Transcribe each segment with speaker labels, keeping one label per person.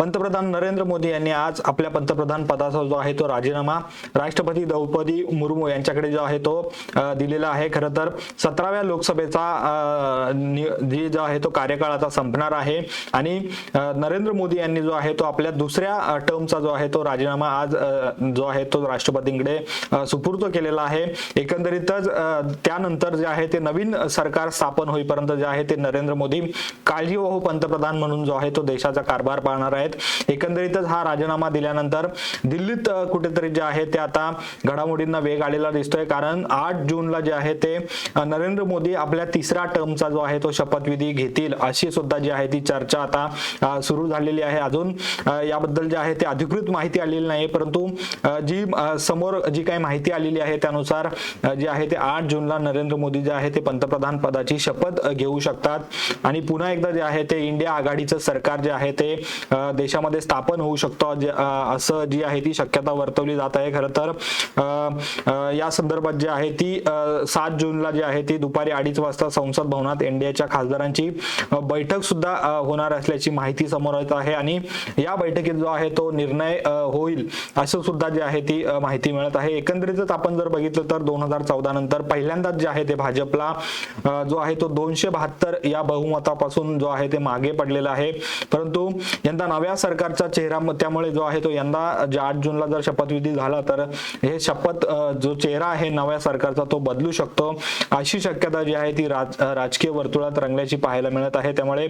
Speaker 1: पंतप्रधान नरेंद्र मोदी यांनी आज आपल्या पंतप्रधान पदाचा जो आहे तो राजीनामा राष्ट्रपती द्रौपदी मुर्मू यांच्याकडे जो आहे तो दिलेला आहे. खरं तर सतराव्या लोकसभेचा जी जो आहे तो कार्यकाळ आता संपणार आहे. आणि नरेंद्र मोदी यांनी जो आहे तो आपल्या दुसऱ्या टर्मचा जो आहे तो राजीनामा आज जो आहे तो राष्ट्रपतींकडे सुपूर्त सुपूर्द केलेला आहे. एकंदरीतच त्यानंतर जे आहे ते नवीन सरकार स्थापन होईपर्यंत जे आहे ते नरेंद्र मोदी काळजीवाहू पंतप्रधान म्हणून जो आहे तो देशाचा कारभार पाहणार आहेत. एकंदरीतच हा राजीनामा दिल्यानंतर दिल्लीत कुठेतरी जे आहे ते आता घडामोडींना वेग आलेला दिसतोय. कारण आठ जूनला जे आहे ते नरेंद्र मोदी आपल्या तिसऱ्या टर्मचा जो आहे तो शपथविधी घेतील अशी सुद्धा जी आहे ती चर्चा आता सुरू झालेली आहे. अजून याबद्दल जे आहे ते अधिकृत माहिती आलेली नाही परंतु जी समोर जी काही माहिती आलेली आहे त्यानुसार जे आहे ते आठ जूनला नरेंद्र मोदी जे आहे ते पंतप्रधान पदाची शपथ घेऊ शकतात. आणि पुन्हा एकदा जे आहे ते इंडिया आघाडीचं सरकार जे आहे ते देशामध्ये स्थापन होऊ शकतो. असं जी आहे ती शक्यता वर्तवली जात आहे. खरं तर या संदर्भात जी आहे ती सात जूनला जी आहे ती दुपारी अडीच वाजता संसद भवनात एनडीएच्या खासदारांची बैठक सुद्धा होणार असल्याची माहिती समोर येत आहे. आणि या बैठकीत जो आहे तो निर्णय होईल असं सुद्धा जे आहे ती माहिती मिळत आहे. एकंदरीतच आपण जर बघितलं तर दोन हजार चौदा नंतर पहिल्यांदाच जे आहे ते भाजपला जो आहे तो दोनशे बहात्तर या बहुमतापासून जो आहे ते मागे पडलेला आहे. परंतु यंदा नव्या सरकारचा चेहरा त्यामुळे जो आहे तो यंदा जे आठ जूनला जर शपथविधी झाला तर हे शपथ जो चेहरा आहे नव्या सरकारचा तो बदलू शकतो. अशी शक्यता जी आहे ती राज राजकीय वर्तुळात रंगल्याची पाहायला मिळत आहे. त्यामुळे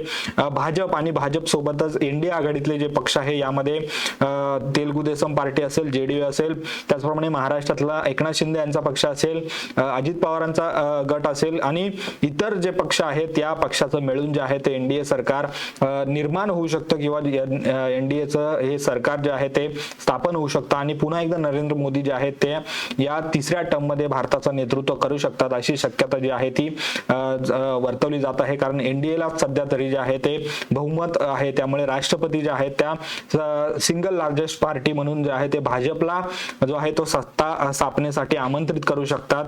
Speaker 1: भाजप आणि भाजप सोबतच इंडिया आघाडीतले जे पक्ष आहे यामध्ये तेलगू देसम पार्टी असेल जेडीयू असेल त्याचप्रमाणे महाराष्ट्रातला एकनाथ शिंदे यांचा पक्ष असेल अजित पवारांचा गट असेल आणि इतर जे पक्ष आहेत त्या पक्षाचं मिळून जे आहे ते एनडीए सरकार निर्माण होऊ शकतं किंवा एनडीएचं हे सरकार जे आहे ते स्थापन होऊ शकतं आणि पुन्हा एकदा नरेंद्र मोदी जे आहेत ते या तिसऱ्या टर्ममध्ये भारताचं नेतृत्व करू शकतात अशी शक्यता जी आहे ती वर्तवली जात आहे. कारण एनडीएला सध्या तरी जे आहे ते बहुमत आहे. त्यामुळे राष्ट्रपती जे आहेत त्या सिंगल लार्जेस्ट पार्टी म्हणून जे आहे ते भाजपला जो आहे तो सत्ता स्थापनेसाठी आमंत्रित करू शकतात.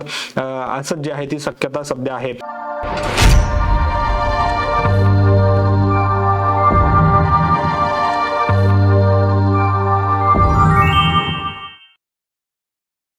Speaker 1: असं जे आहे ती शक्यता सध्या आहे.